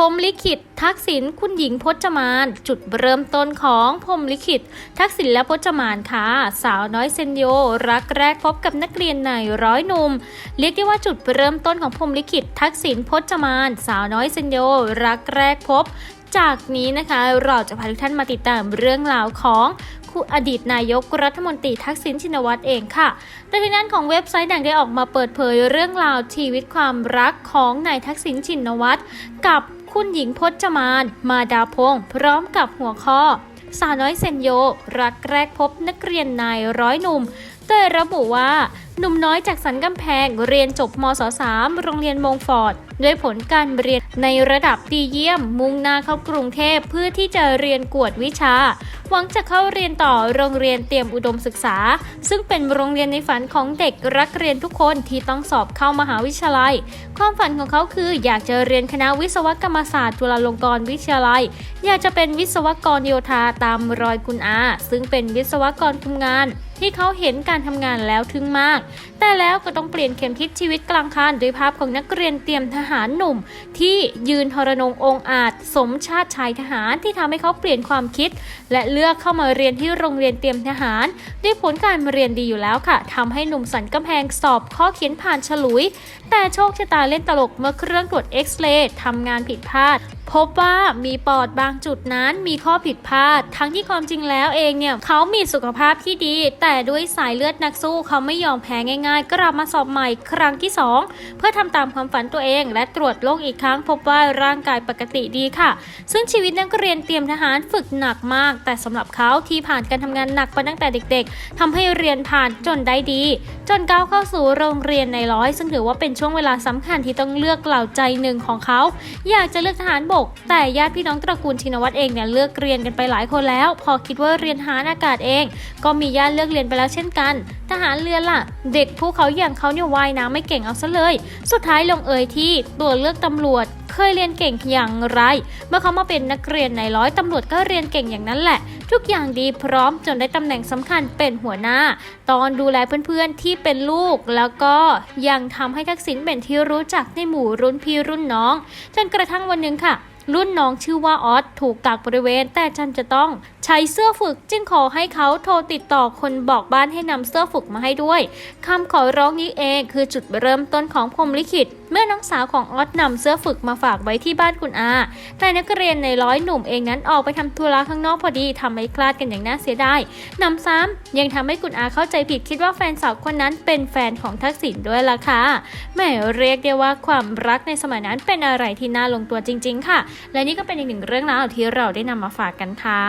พรมลิขิต ทักษิณคุณหญิงพจมาน จุดเริ่มต้นของพรมลิขิต ทักษิณและพจมานค่ะ สาวน้อยเซนโย รักแรกพบกับนักเรียนในร้อยหนุ่ม เรียกได้ว่าจุดเริ่มต้นของพรมลิขิต ทักษิณพจมาน สาวน้อยเซนโย รักแรกพบ จากนี้นะคะเราจะพาทุกท่านมาติดตามเรื่องราวของ อดีตนายกรัฐมนตรีทักษิณชินวัตรเองค่ะโดยทางด้านของเว็บไซต์ดังได้ออกมาเปิดเผยเรื่องราวชีวิตความรักของนายทักษิณชินวัตรกับคุณหญิงพจมาน มาดาพงศ์พร้อมกับหัวข้อ สาวน้อยเซนโย รักแรกพบนักเรียนนายร้อยหนุ่มโดยระบุว่า หนุ่มน้อยจากสันกำแพงเรียนจบมศ3โรงเรียนมงฟอร์ด ด้วยผลการเรียนในระดับดีเยี่ยม มุ่งหน้าเข้ากรุงเทพเพื่อที่จะเรียนกวดวิชา หวังจะเข้าเรียนต่อโรงเรียนเตรียมอุดมศึกษา ซึ่งเป็นโรงเรียนในฝันของเด็กรักเรียนทุกคนที่ต้องสอบเข้ามหาวิทยาลัย ความฝันของเขาคืออยากจะเรียนคณะวิศวกรรมศาสตร์จุฬาลงกรณ์วิทยาลัย อยากจะเป็นวิศวกรโยธาตามรอยคุณอา ซึ่งเป็นวิศวกรคุมงาน ที่เขาเห็นการทำงานแล้วทึ่งมากแต่แล้วก็ต้องเปลี่ยนเข็มทิศชีวิตกลางคันด้วยภาพของนักเรียนเตรียมทหารหนุ่ม ที่ยืนทรนงองอาจ สมชาติชายทหารที่ทำให้เขาเปลี่ยนความคิด และเลือกเข้ามาเรียนที่โรงเรียนเตรียมทหาร ด้วยผลการเรียนดีอยู่แล้วค่ะทำให้หนุ่มสันกำแพงสอบข้อเขียนผ่านฉลุย แต่โชคชะตาเล่นตลกเมื่อเครื่องตรวจเอ็กซเรย์ทำงานผิดพลาด พบว่ามีปอดบางจุดนั้นมีข้อผิดพลาด ทั้งที่ความจริงแล้วเองเนี่ยเขามีสุขภาพที่ดี แต่ด้วยสายเลือดนักสู้เขาไม่ยอมแพ้ง่าย ๆ กลับมาสอบใหม่ครั้งที่ 2 เพื่อทำตามความฝันตัวเอง และตรวจโรคอีกครั้ง พบว่าร่างกายปกติดีค่ะ ซึ่งชีวิตนักเรียนเตรียมทหารฝึกหนักมาก แต่สำหรับเขาที่ผ่านการทำงานหนักมาตั้งแต่เด็ก ๆทำให้เรียนผ่านจนได้ดี จนก้าวเข้าสู่โรงเรียนในร้อย ซึ่งถือว่าเป็นช่วงเวลาสำคัญที่ต้องเลือกเหล่าใจหนึ่งของเขา อยากจะเลือกทหารบกแต่ญาติพี่น้องตระกูลชินวัตรเองเนี่ยเลือกเรียนกันไปหลายคนแล้ว พอคิดว่าเรียนหาอากาศเอง ก็มีญาติเลือกเรียนไปแล้วเช่นกัน ทหารเรือล่ะ เด็กผู้เขาอย่างเขาเนี่ยว่ายน้ำไม่เก่งเอาซะเลย สุดท้ายลงเอยที่ตัวเลือกตำรวจเคยเรียนเก่งอย่างไร เมื่อเขามาเป็นนักเรียนในร้อยตำรวจก็เรียนเก่งอย่างนั้นแหละ ทุกอย่างดีพร้อมจนได้ตำแหน่งสำคัญเป็นหัวหน้า ตอนดูแลเพื่อนๆที่เป็นลูก แล้วก็ยังทำให้ทักษิณเป็นที่รู้จักในหมู่รุ่นพี่รุ่นน้อง จนกระทั่งวันหนึ่งค่ะ รุ่นน้องชื่อว่าออสถูกกักบริเวณ แต่จันจะต้องใช้เสื้อฝึก จึงขอให้เขาโทรติดต่อคนบอกบ้านให้นำเสื้อฝึกมาให้ด้วยคำขอร้องนี้เองคือจุดเริ่มต้นของพรมลิขิต เมื่อน้องสาวของออสนำเสื้อฝึกมาฝากไว้ที่บ้านคุณอา แต่นักเรียนในร้อยหนุ่มเองนั้นออกไปทำธุระข้างนอกพอดีทำให้คลาดกันอย่างน่าเสียดายนำซ้ำยังทำให้คุณอาเข้าใจผิดคิดว่าแฟนสาวคนนั้นเป็นแฟนของทักษิณด้วยล่ะค่ะแหม่เรียกได้ว่าความรักในสมัยนั้นเป็นอะไรที่น่าลงตัวจริง ๆ ค่ะและนี่ก็เป็นอีกหนึ่งเรื่องราวที่เราได้นำมาฝากกันค่ะ